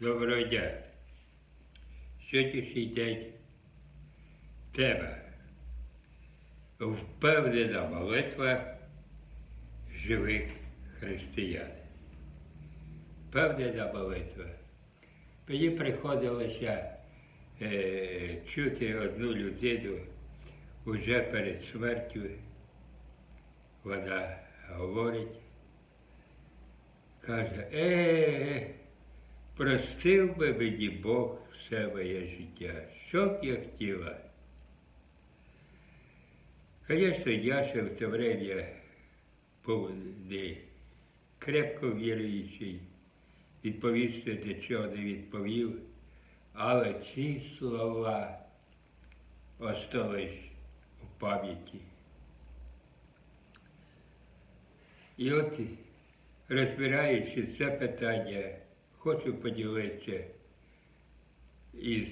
Доброго дня. Сьогоднішній день тема впевнена молитва живих християн. Впевнена молитва. Мені приходилося е, чути одну людину уже перед смертю. Вона говорить, каже, е, простив би мені Бог все моє життя, що б я хотіла. Звісно, я ще в це время був не крепко віруючий, відповісти нічого не відповів, але ці слова остались у пам'яті. І от, розбираючи це питання, хочу поділитися із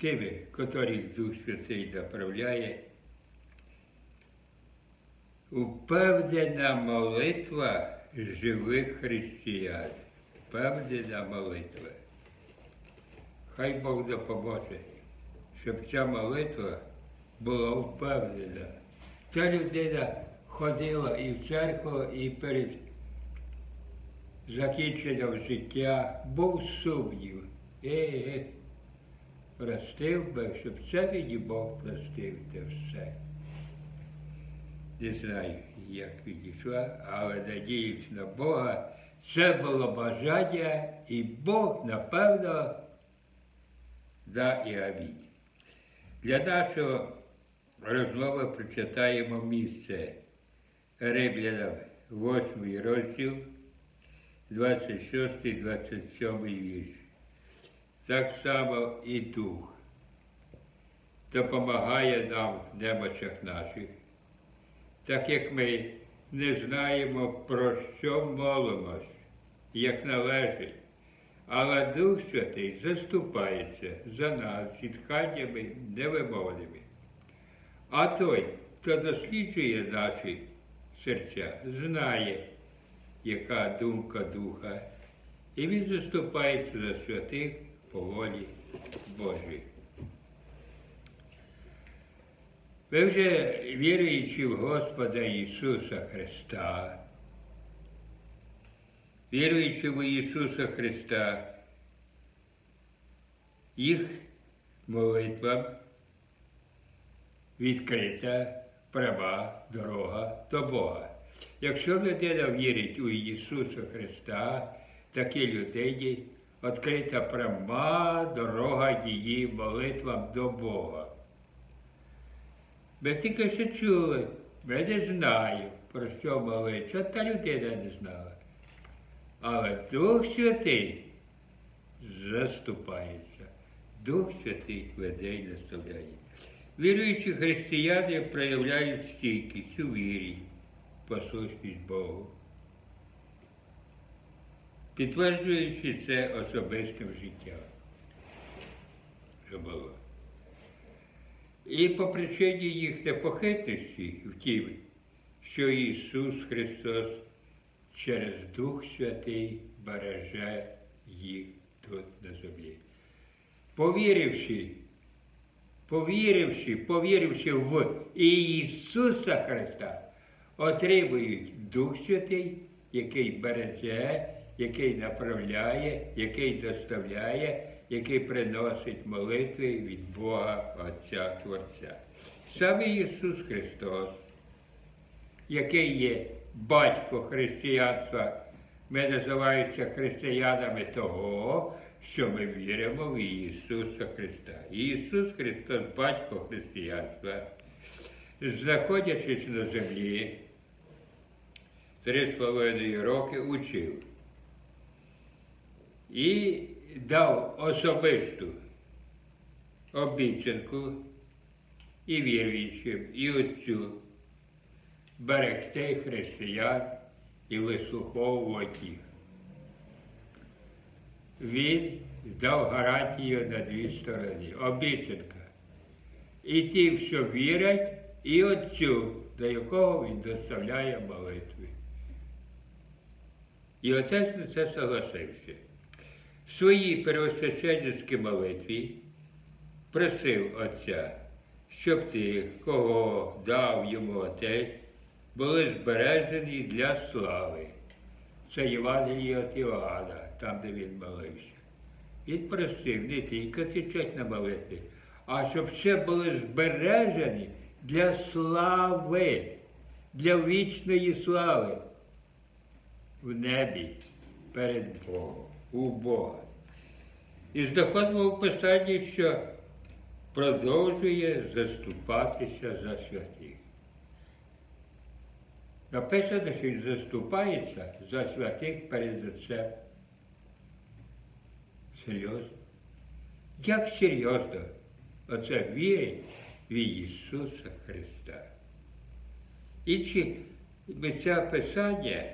тими, котрих Дух Святий направляє. Упевнена молитва живих християн. Впевнена молитва. Хай Бог допоможе, щоб ця молитва була впевнена. Ця людина ходила і в церкву, і перед закінченням життя був сумнів. Е, е, простив би, щоб це мені Бог простив те все. Не знаю, як відійшла, але надіюсь на Бога. Це було бажання, і Бог, напевно, да і амінь. Для нашого розмови прочитаємо місце Римлянам 8 розділ, 26-27 вірш. Так само і Дух допомагає нам в немочах наших, так як ми не знаємо, про що молимось, як належить. Але Дух Святий заступається за нас зітханнями невимовними. А той, хто досліджує наші серця, знає, яка думка Духа, і він заступається за святих по волі Божій. Ви вже віруючи в Господа Ісуса Христа, віруючи в Ісуса Христа, їх молитвам відкрита права дорога до Бога. Якщо людина вірить у Ісуса Христа, такій людині відкрита пряма дорога її молитвам до Бога. Ми тільки що чули, ми не знаю, про що молитися, та людина не знала. Але Дух Святий заступається. Дух Святий веде і наставляє. Віруючі християни проявляють стійкість у вірі, послушність Богу, підтверджуючи це особистим життям. Що було. І по причині їх непохитності в тім, що Ісус Христос через Дух Святий береже їх тут на землі. Повіривши, повіривши, повіривши в Ісуса Христа, отримують Дух Святий, який береже, який направляє, який доставляє, який приносить молитви від Бога Отця Творця. Саме Ісус Христос, який є батько християнства, ми називаємося християнами того, що ми віримо в Ісуса Христа. Ісус Христос, батько християнства, знаходячись на землі, три з половиною роки учив і дав особисту обіцянку і віруючим, і отцю берегти християн і вислуховувати їх. Він дав гарантію на дві сторони. Обіцянка. І ті, що вірять, і Отцю, до якого він доставляє молитви. І отець на це согласився. в своїй первосвященницькій молитві просив Отця, щоб ті, кого дав йому Отець, були збережені для слави. Це Євангеліє від Іоанна, там, де він молився. Він просив не тільки тічать на молитві, а щоб ще були збережені для слави, для вічної слави в небі перед Богом, у Бога. І знаходимо в Писанні, що продовжує заступатися за святих. Написано, що він заступається за святих перед Отцем. Серйозно? Як серйозно оце вірить в Ісуса Христа? Інші місця Писання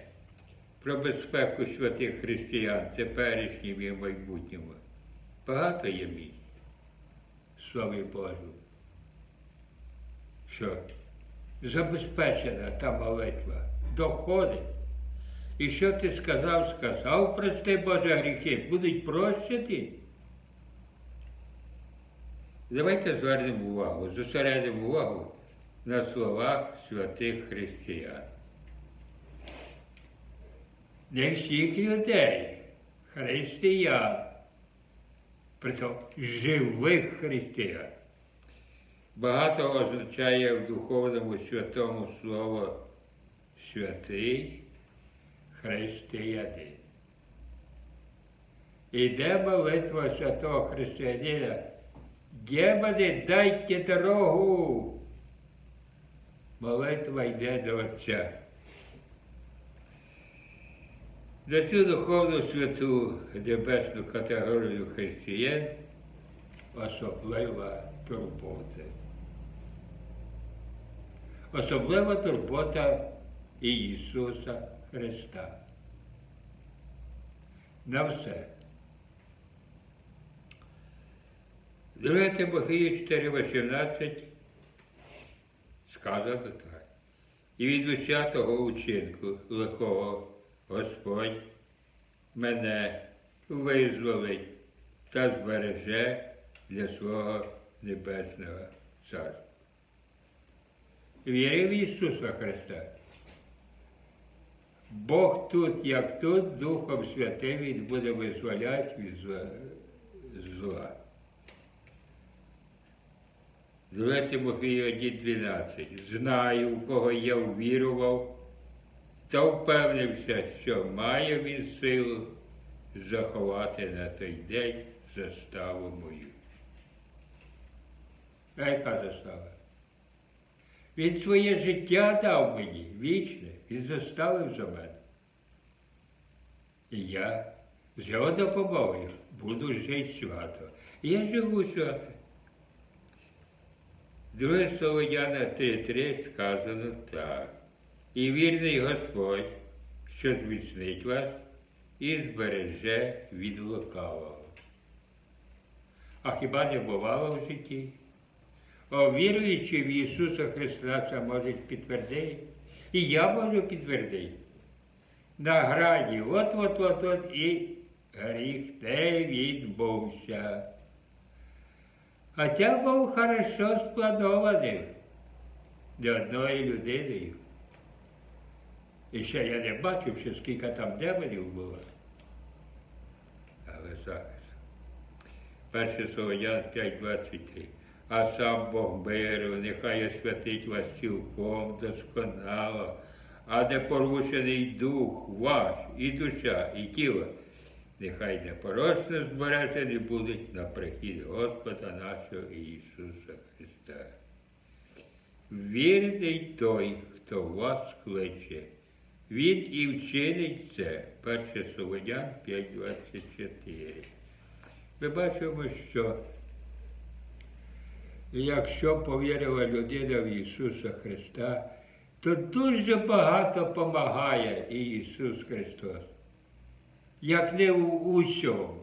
про безпеку святих християн теперішнім і майбутньому багато є місць. Слава Богу. Що забезпечена та молитва доходить. І що ти сказав, сказав, прости Боже гріхи, будуть прощені. Давайте звернемо увагу, зосередимо увагу на словах святих християн. Не всіх людей, християн, притом живих християн. Багато означає в духовному святому слово святий християнин. Іде молитва святого християнина. Демони, дайте дорогу. Молитва йде до Отця. За цю духовну святу небесну категорію християн особлива турбота. Особлива турбота Ісуса Христа. На все. 2 Тимофію 4,18 сказано так. І від усякого учинку лихого Господь мене визволить та збереже для свого небесного царства. Вірив Ісуса Христа. Бог тут, як тут, Духом Святим Він буде визволяти від зла- зла. 2 Тимофію 1,12. Знаю, в кого я ввірував, та впевнився, що має він силу заховати на той день заставу мою. А яка застава? Він своє життя дав мені вічне, він заставив за мене. І я з його допомогою буду жити свято. Я живу свято. Друге слово Яна 3.3 сказано так. І вірний Господь, що зміцнить вас і збереже від лукавого. А хіба не бувало в житті? О, віруючи в Ісуса Христа, це можуть підтвердити. І я можу підтвердити. На граді, от-от-от-от і гріх не відбувся. Хоча був хорошо спланований для одної людиною. І ще я не бачив, що скільки там демонів було. Але зараз. Перше слово Ян 5.23. А сам Бог миру, нехай освятить вас цілком досконало, а де порушений дух ваш, і душа, і тіло, нехай непорочно збережені будуть на прихід Господа нашого Ісуса Христа. Вірний той, хто вас кличе, він і вчинить це. Перше Солодян 5.24. Ми бачимо, що якщо повірила людина в Ісуса Христа, то дуже багато допомагає і Ісус Христос, як не у усьому.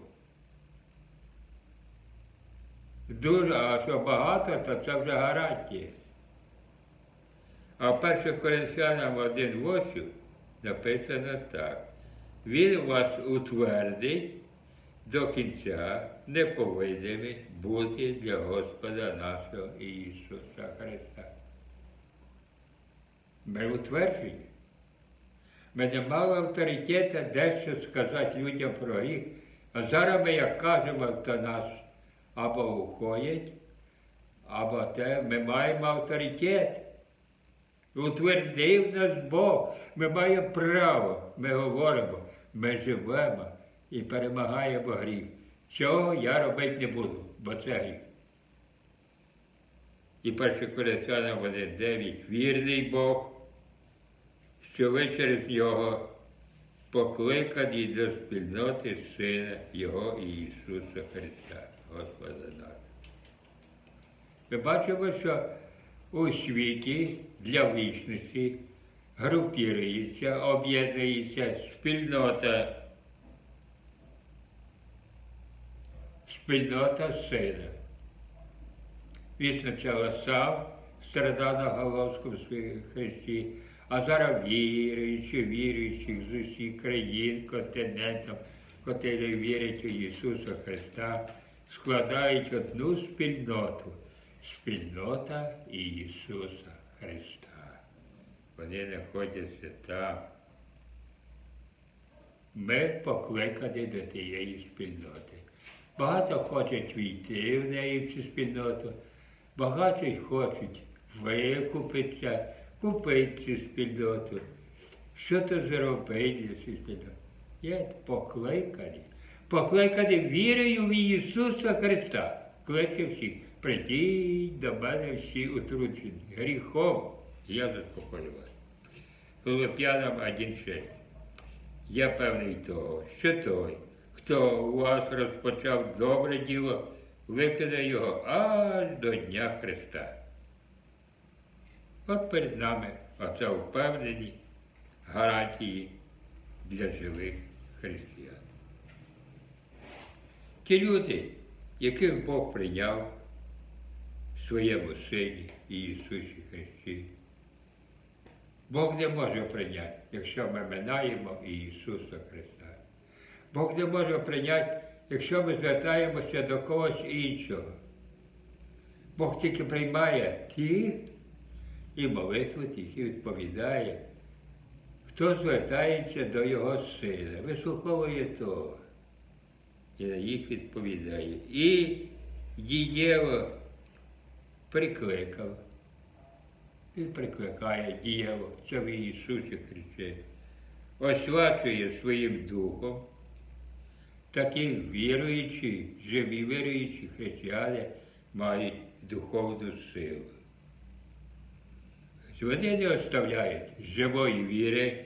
Дуже, а що багато, то це вже гарантія. А в 1 Коринфянам 1.8 написано так. Він вас утвердить до кінця неповинними бути для Господа нашого Ісуса Христа. Ми утверджені. Ми не мали авторитета дещо сказати людям про гріх, а зараз ми, як кажемо, то нас або уходять, або те, ми маємо авторитет. Утвердив нас Бог. Ми маємо право, ми говоримо, ми живемо і перемагаємо гріх. Цього я робити не буду, бо це гріх. І 1 Коринфянам 1.9. Вірний Бог, що ви через нього покликані до спільноти Сина Його Ісуса Христа, Господа нашого. Ми бачимо, що у світі для вічності групірується, об'єднується спільнота, спільнота сина. Він сам страдав на Головському Христі, а зараз віруючи, віруючих з усіх країн, континентів, котрі вірять у Ісуса Христа, складають одну спільноту спільнота Ісуса Христа. Вони знаходяться там. Ми покликані до тієї спільноти. Багато хочуть війти в неї в цю спільноту, багато хочуть викупитися, купити цю спільноту. Що то зробити для цієї спільноти? Є покликані. Покликані вірою в Ісуса Христа. Кличе всіх. Прийдіть до мене всі утручені. Гріхом я заспокою вас. Филип'янам 1.6. Я певний того, що той, хто у вас розпочав добре діло, викине його аж до Дня Христа. От перед нами оце впевнені гарантії для живих християн. Ті люди, яких Бог прийняв своєму Сині Ісусі Христі, Бог не може прийняти, якщо ми минаємо Ісуса Христа. Бог не може прийняти, якщо ми звертаємося до когось іншого. Бог тільки приймає тих і молитву тих і відповідає, хто звертається до Його сина, вислуховує того і на їх відповідає. І дієво прикликав. Він прикликає дієво, це в Ісусі Христі, освячує своїм духом, такі віруючі, живі віруючі християни мають духовну силу. Вони не оставляють живої віри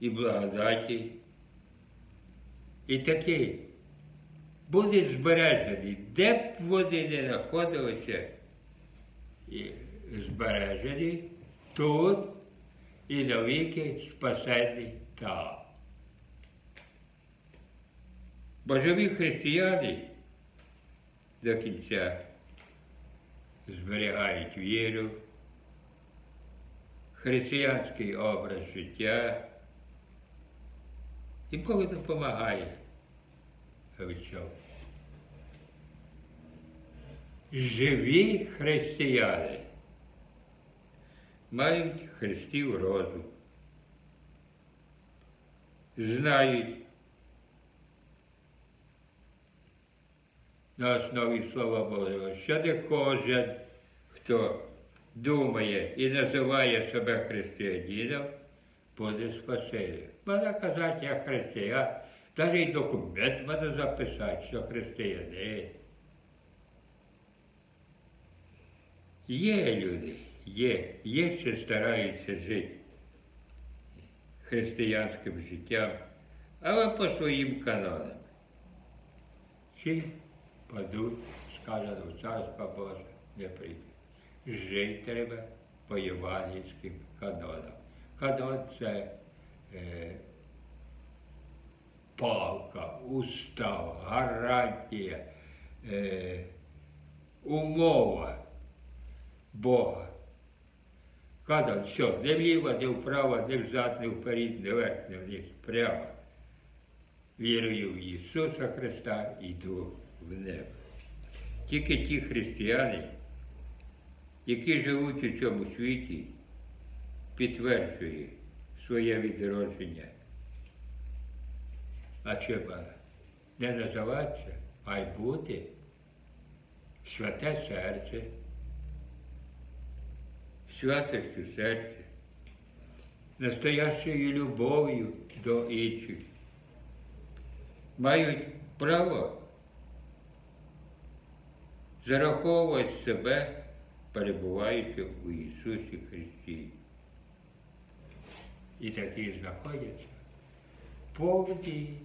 і благодаті. І такі будуть збережені, де б вони не знаходилися, і збережені тут і навіки спасені там. Бо живі християни до кінця зберігають віру, християнський образ життя, і Бог допомагає в цьому. Живі християни мають хрестів розум, знають на основі Слова Божого, що не кожен, хто думає і називає себе християнином, буде спасений. Можна казати, я християн, навіть документ можна записати, що християнин. Є люди, є, є, що стараються жити християнським життям, але по своїм канонам. Чи падуть, у царство Боже, не прийде. Жити треба по євангельським канонам. Канон це е, палка, устав, гарантія, е, умова Бога. Канон, все, не вліво, не вправо, не взад, не вперед, не вверх, не вниз, прямо. вірую в Ісуса Христа, і йду в небо. Тільки ті християни, які живуть у цьому світі, підтверджують своє відродження. А треба не називатися, а й бути святе серце, святостю серця, настоящою любов'ю до інших. Мають право зараховувати себе, перебуваючи у Ісусі Христі. І такі знаходяться повній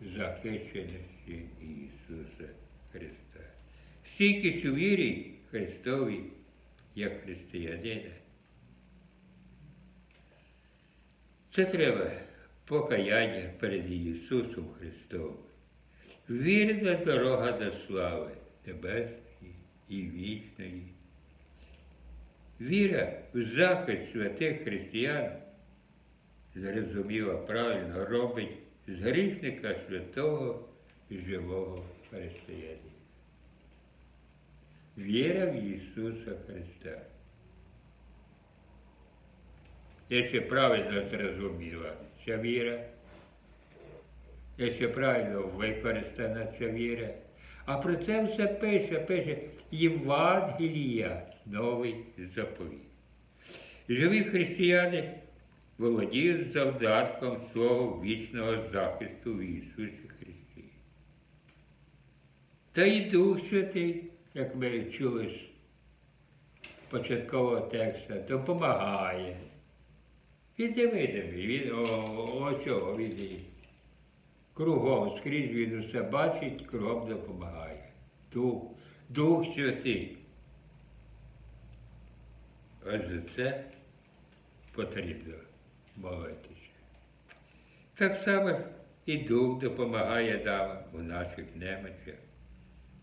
захищеності Ісуса Христа. Стійкість у вірі Христові як християнина. Це треба покаяння перед Ісусом Христом. Вірна дорога до слави небесної і вічної. Віра в захист святих християн, зрозуміло, правильно робить з грішника святого живого християнина. Віра в Ісуса Христа. Якщо правильно зрозуміла ця віра, якщо правильно використана ця віра, а про це все пише, пише Євангелія, новий заповіт. Живі християни володіють завдатком свого вічного захисту в Ісусі Христі. Та й Дух Святий, як ми чули з початкового тексту, допомагає. Він не видимий, він о, о чого він і кругом скрізь він усе бачить, кругом допомагає. Дух, Дух Святий. За це потрібно молитися. Так само і Дух допомагає нам у наших немочах,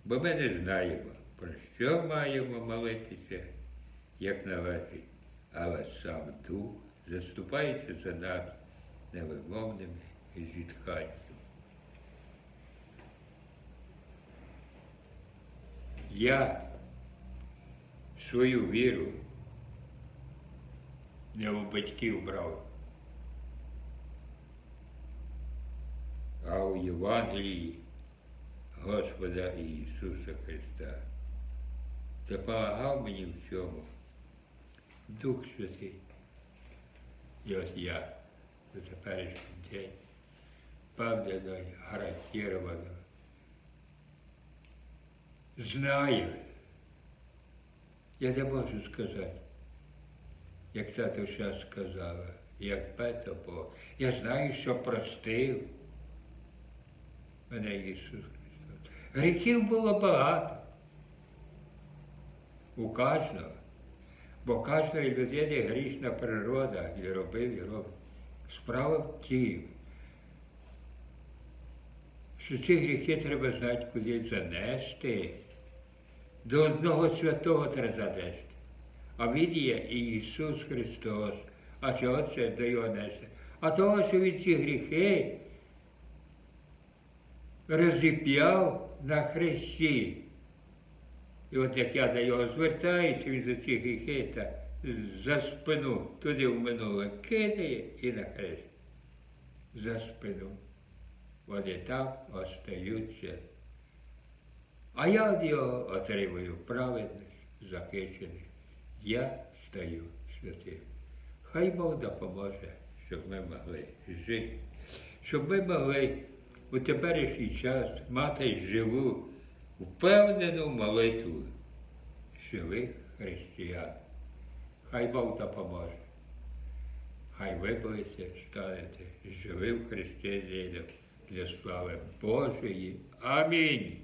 бо ми не знаємо, про що маємо молитися, як належить, але сам Дух заступається за нас невимовними зітханнями. Я свою віру не у батьків брав, а у Євангелії Господа Ісуса Христа. Допомагав мені в цьому Дух Святий. І ось я до теперішній день впевнено й гарантовано знаю. Я не можу сказати, як ця душа сказала, як Петро Бог. Я знаю, що простив мене Ісус Христос. Гріхів було багато. У кожного. Бо кожної людини грішна природа і робив, і робив. Справа в тім, що ці гріхи треба знати, куди занести. До одного святого треба занести. А він є Ісус Христос. А чого це до його несе? А того, що він ці гріхи розіп'яв на хресті. І от як я до його звертаюся, він за ці гріхи за спину туди в минуле кидає і на хрест. За спину. Вони там остаються. А я від його отримую праведність, захищеність. Я стаю святим. Хай Бог допоможе, щоб ми могли жити, щоб ми могли у теперішній час мати живу, впевнену молитву живих християн. Хай Бог допоможе. Хай ви станете живим християнином для слави Божої. Амінь.